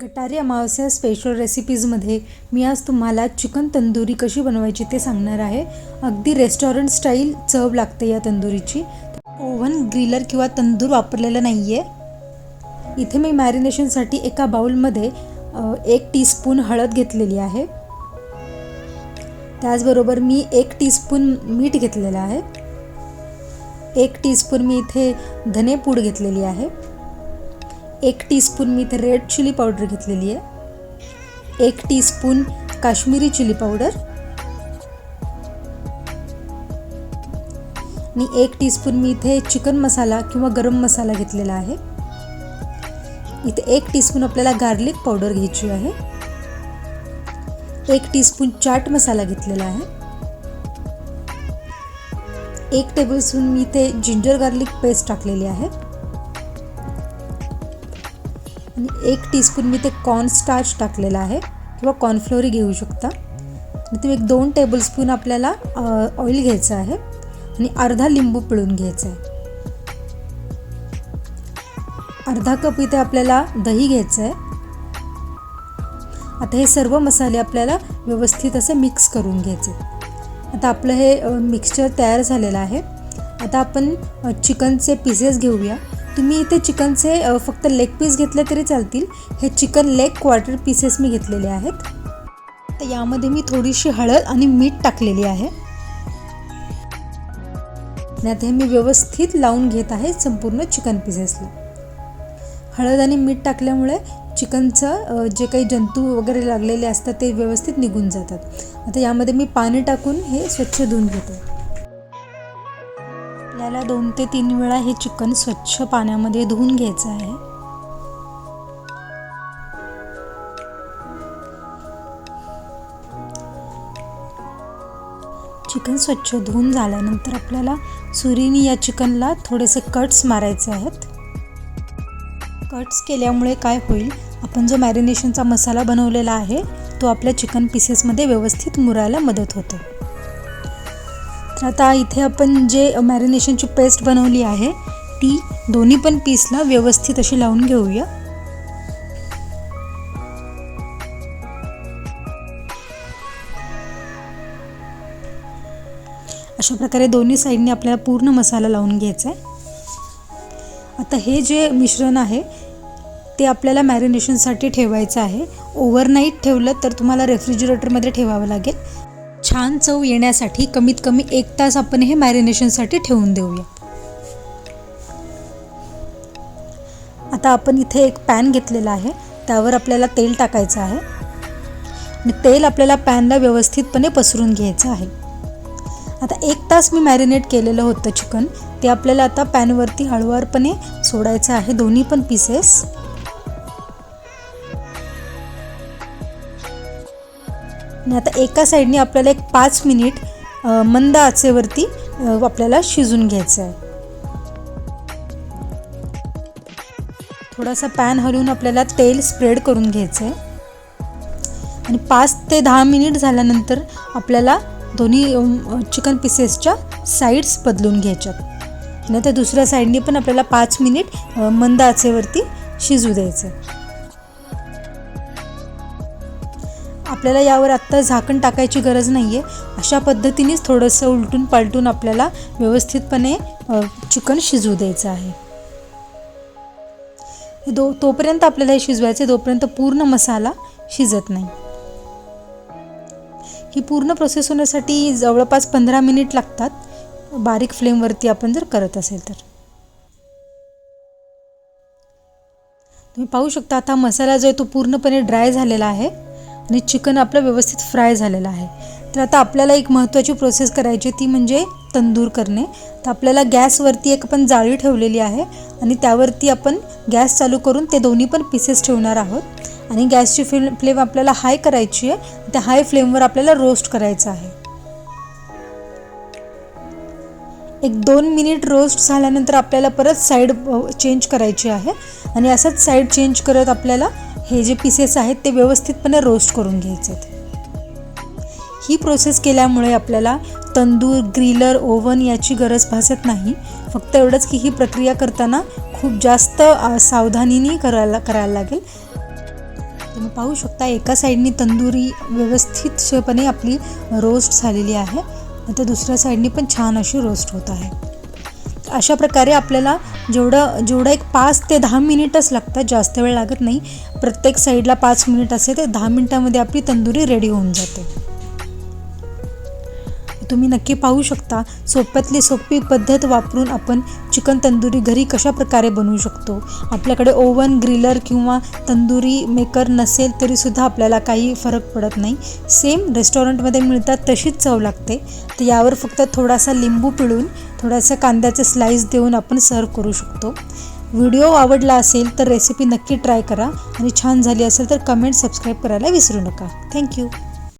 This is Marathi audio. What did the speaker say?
गटारी अमावस्या स्पेशल रेसिपीजमध्ये मी आज तुम्हाला चिकन तंदुरी कशी बनवायची ते सांगणार आहे. अगदी रेस्टॉरंट स्टाईल चव लागते या तंदुरीची. ओव्हन ग्रिलर किंवा तंदूर वापरलेला नाही आहे इथे मी मॅरिनेशनसाठी एका बाउलमध्ये एक टीस्पून हळद घेतलेली आहे. त्याचबरोबर मी एक टीस्पून मीठ घेतलेलं आहे. एक टीस्पून मी इथे धनेपूड घेतलेली आहे. एक टीस्पून मी इथे रेड चिली पावडर घेतलेली आहे. एक टीस्पून काश्मीरी चिली पावडर आणि एक टीस्पून मी इथे चिकन मसाला किंवा गरम मसाला घेतलेला आहे. इथे एक टीस्पून आपल्याला गार्लिक पावडर घ्यायची आहे. एक टीस्पून चाट मसाला घेतलेला आहे. एक टेबलस्पून मी इथे जिंजर गार्लिक पेस्ट टाकलेली आहे. आणि एक टीस्पून मी ते कॉर्न स्टार्च टाकलेला आहे. किंवा कॉर्नफ्लोरी घेऊ शकता. आणि ते एक दोन टेबलस्पून आपल्याला ऑइल घ्यायचं आहे. आणि अर्धा लिंबू पिळून घ्यायचा आहे. अर्धा कप इथे आपल्याला दही घ्यायचं आहे. आता हे सर्व मसाले आपल्याला व्यवस्थित असे मिक्स करून घ्यायचे आता आपलं हे मिक्सचर तयार झालेलं आहे. आता आपण चिकनचे पीसेस घेऊया. तुम्ही इथे चिकनचे फक्त लेग पीस घेतले तरी चालतील. हे चिकन लेग क्वार्टर पीसेस मी घेतलेले आहेत. तर यामध्ये मी थोडीशी हळद आणि मीठ टाकलेली आहे. आणि आता हे मी व्यवस्थित लावून घेत आहे संपूर्ण चिकन पीसेसला हळद आणि मीठ टाकल्यामुळे चिकनचं जे काही जंतू वगैरे लागलेले असतात ते व्यवस्थित निघून जातात. आता यामध्ये मी पाणी टाकून हे स्वच्छ धुवून घेते. आपल्याला दोन ते तीन वेळा हे चिकन स्वच्छ पाण्यामध्ये धुवून घ्यायचं आहे. चिकन स्वच्छ धुवून झाल्यानंतर आपल्याला सुरीने या चिकनला थोडेसे कट्स मारायचे आहेत. कट्स केल्यामुळे काय होईल? आपण जो मॅरिनेशनचा मसाला बनवलेला आहे तो आपल्या चिकन पीसेसमध्ये व्यवस्थित मुरायला मदत होते. तर आता इथे आपण जे मॅरिनेशनची पेस्ट बनवली आहे ती दोन्ही पण पीसला व्यवस्थित अशी लावून घेऊया. अशा प्रकारे दोन्ही साईडने आपल्याला पूर्ण मसाला लावून घ्यायचा आहे. आता हे जे मिश्रण आहे ते आपल्याला मॅरिनेशनसाठी ठेवायचं आहे. ओव्हरनाईट ठेवलं तर तुम्हाला रेफ्रिजरेटरमध्ये ठेवावं लागेल. छान चव येण्यासाठी कमीत कमी एक तास आपण हे मॅरिनेशनसाठी ठेवून देऊया आता आपण इथे एक पॅन घेतलेला आहे. त्यावर आपल्याला तेल टाकायचं आहे. आणि तेल आपल्याला पॅनला व्यवस्थितपणे पसरून घ्यायचं आहे. आता एक तास मी मॅरिनेट केलेलं होतं चिकन. ते आपल्याला आता पॅनवरती हळुवारपणे सोडायचं आहे. दोन्ही पण पीसेस आणि आता एका साईडने आपल्याला एक पाच मिनिट मंद आचेवरती आपल्याला शिजून घ्यायचं आहे. थोडासा पॅन हलवून आपल्याला तेल स्प्रेड करून घ्यायचं आहे. आणि पाच ते दहा मिनिट झाल्यानंतर आपल्याला दोन्ही चिकन पीसेसच्या साईड्स बदलून घ्यायच्यात आणि त्या दुसऱ्या साईडने पण आपल्याला पाच मिनिट मंद आचेवरती शिजू द्यायचं आपल्याला यावर आत्ता झाकण टाकायची गरज नाही आहे अशा पद्धतीनेच थोडंसं उलटून पालटून आपल्याला व्यवस्थितपणे चिकन शिजवू द्यायचं आहे. दो तोपर्यंत आपल्याला हे शिजवायचं आहे. तोपर्यंत पूर्ण मसाला शिजत नाही. ही पूर्ण प्रोसेस होण्यासाठी जवळपास पंधरा मिनिट लागतात. बारीक फ्लेमवरती आपण जर करत असेल तर. तुम्ही पाहू शकता आता मसाला जो आहे तो पूर्णपणे ड्राय झालेला आहे. आणि चिकन आपलं व्यवस्थित फ्राय झालेलं आहे. तर आता आपल्याला एक महत्त्वाची प्रोसेस करायची ती म्हणजे तंदूर करणे. तर आपल्याला गॅसवरती एक आपण जाळी ठेवलेली आहे आणि त्यावरती आपण गॅस चालू करून ते दोन्ही पण पीसेस ठेवणार आहोत. आणि गॅसची फ्लेम फ्लेम आपल्याला हाय करायची आहे. त्या हाय फ्लेमवर आपल्याला रोस्ट करायचं आहे. एक दोन मिनिट रोस्ट झाल्यानंतर आपल्याला परत साईड चेंज करायची आहे. आणि असंच साईड चेंज करत आपल्याला हे जे पीसेस आहेत ते व्यवस्थितपणे रोस्ट करून घ्यायचे आहेत. ही प्रोसेस केल्यामुळे आपल्याला तंदूर ग्रिलर ओव्हन याची गरज भासत नाही. फक्त एवढंच की ही प्रक्रिया करताना खूप जास्त सावधानीने करायला करायला लागेल. तुम्ही पाहू शकता एका साईडनी तंदुरी व्यवस्थितपणे आपली रोस्ट झालेली आहे. तर दुसऱ्या साईडनी पण छान अशी रोस्ट होत आहे. अशा प्रकारे आपल्याला जेवढं जेवढं एक पाच ते दहा मिनिटच लागतात जास्त वेळ लागत नाही. प्रत्येक साईडला पाच मिनिट असेल तर दहा मिनिटामध्ये आपली तंदुरी रेडी होऊन जाते. तुम्ही नक्की पाहू शकता. सोप्यातली सोपी पद्धत वापरून आपण चिकन तंदुरी घरी कशा प्रकारे बनवू शकतो? आपल्याकडे ओव्हन ग्रिलर किंवा तंदुरी मेकर नसेल तरीसुद्धा आपल्याला काही फरक पडत नाही. सेम रेस्टॉरंटमध्ये मिळतात तशीच चव लागते. तर यावर फक्त थोडासा लिंबू पिळून थोडासा कांद्याचे स्लाईस देऊन आपण सर्व करू शकतो. व्हिडिओ आवडला असेल तर रेसिपी नक्की ट्राय करा. आणि छान झाली असेल तर कमेंट सबस्क्राईब करायला विसरू नका. थँक्यू